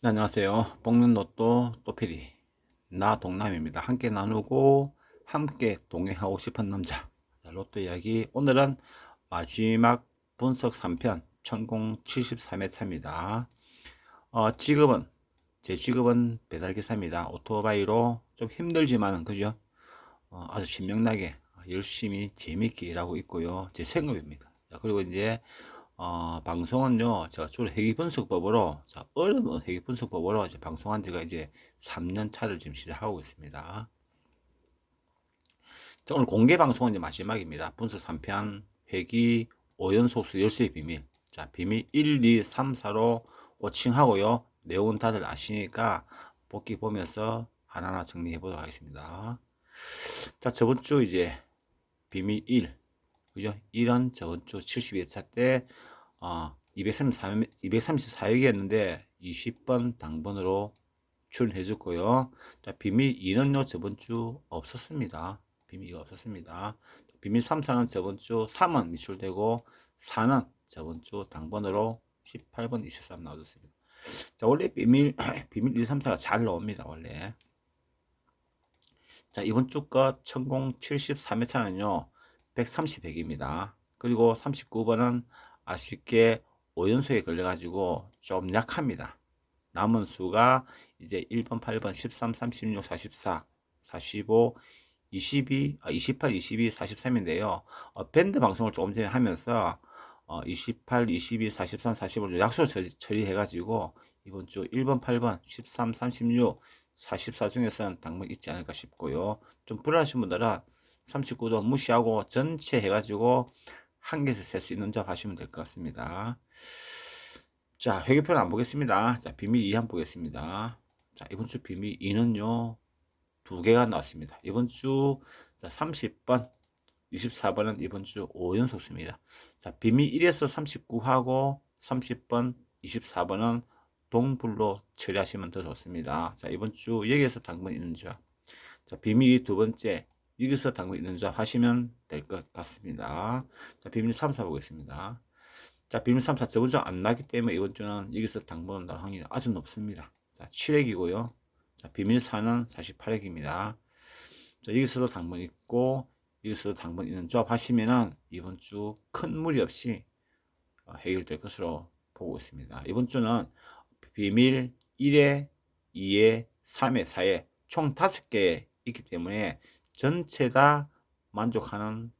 네, 안녕하세요. 먹는 로또 또피디 나 동남입니다. 함께 나누고 함께 동행하고 싶은 남자 자, 로또 이야기 오늘은 마지막 분석 3편 천공 73회 차입니다. 어, 직업은 제 직업은 배달기사입니다. 오토바이로 좀 힘들지만은 그죠? 어, 아주 신명나게 열심히 재밌게 일하고 있고요. 제 생업입니다. 자, 그리고 이제 어, 방송은요, 제가 주로 회계분석법으로, 자, 어려운 회계분석법으로 이제 방송한 지가 이제 3년 차를 지금 시작하고 있습니다. 자, 오늘 공개 방송은 이제 마지막입니다. 분석 3편, 회기 5연속수 열수의 비밀. 자, 비밀 1, 2, 3, 4로 호칭하고요. 내용은 다들 아시니까 복귀 보면서 하나하나 정리해 보도록 하겠습니다. 자, 저번 주 이제 비밀 1. 그죠? 1은 저번 주 72회차 때, 어, 233, 234회기였는데 20번 당번으로 출연해 줬고요. 자, 비밀 2는요, 저번 주 없었습니다. 비밀 2가 없었습니다. 비밀 3, 4는 저번 주 3은 미출되고 4는 저번 주 당번으로 18번 23 나와줬습니다. 자, 원래 비밀, 비밀 1, 3, 4가 잘 나옵니다, 원래. 자, 이번 주것 천공 73회차는요, 130, 100입니다. 그리고 39번은 아쉽게 5연속에 걸려가지고 좀 약합니다. 남은 수가 이제 1번, 8번, 13, 36, 44, 45, 22, 아, 28, 22, 43인데요. 어, 밴드 방송을 조금 전에 하면서 어, 28, 22, 43, 45를 약속을 처리, 처리해가지고 이번 주 1번, 8번, 13, 36, 44 중에서는 당분 있지 않을까 싶고요. 좀 불안하신 분들은 39도 무시하고 전체 해가지고 한 개에서 셀 수 있는 점 하시면 될 것 같습니다. 자, 회계표는 안 보겠습니다. 자, 비밀 2 한번 보겠습니다. 자, 이번 주 비밀 2는요, 두 개가 나왔습니다. 이번 주 자, 30번, 24번은 이번 주 5연속수입니다. 자, 비밀 1에서 39하고 30번, 24번은 동불로 처리하시면 더 좋습니다. 자, 이번 주 여기에서 당번 있는 줄. 자, 비밀 두 번째, 여기서 당구 있는 점 하시면 될 것 같습니다. 자, 비밀 3, 4 보겠습니다. 자, 비밀 3, 4 저번 주안 나기 때문에 이번 주는 여기서 당번 날 확률이 아주 높습니다. 자, 7액이고요. 자, 비밀 4는 48액입니다. 자, 여기서도 당번 있고, 여기서도 당번 있는 조합 하시면은 이번 주 큰 무리 없이 어, 해결될 것으로 보고 있습니다. 이번 주는 비밀 1에 2에 3에 4에 총 5개 있기 때문에 전체 다 만족하는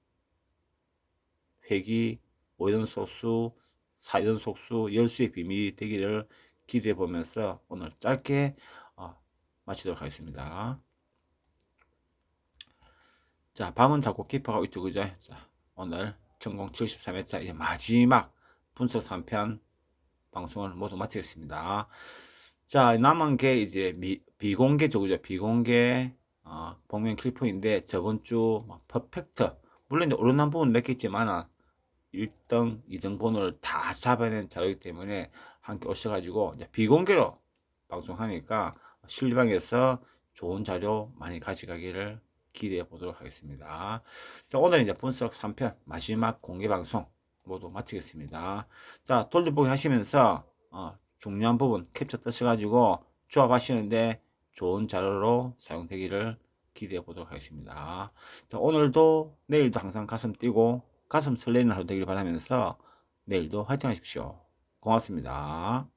회기 5연속수, 4연속수, 열수의 비밀이 되기를 기대해 보면서 오늘 짧게 어, 마치도록 하겠습니다. 자, 밤은 자꾸 깊어가고 있죠, 그죠? 자, 오늘 전공 73회차 이제 마지막 분석 3편 방송을 모두 마치겠습니다. 자, 남은 게 이제 미, 비공개죠, 그죠? 비공개 어, 복면 킬포인데 저번 주 퍼펙트 물론 이제 오르난 부분 있지만 1등, 2등 번호를 다 잡아낸 자료이기 때문에 함께 오셔가지고 이제 비공개로 방송하니까 실방에서 좋은 자료 많이 가져가기를 기대해 보도록 하겠습니다. 자, 오늘 이제 분석 3편 마지막 공개 방송 모두 마치겠습니다. 자, 돌려보기 하시면서 어, 중요한 부분 캡처 뜨셔가지고 조합하시는데 좋은 자료로 사용되기를 기대해 보도록 하겠습니다. 자, 오늘도 내일도 항상 가슴 뛰고 가슴 설레는 하루 되길 바라면서 내일도 화이팅 하십시오. 고맙습니다.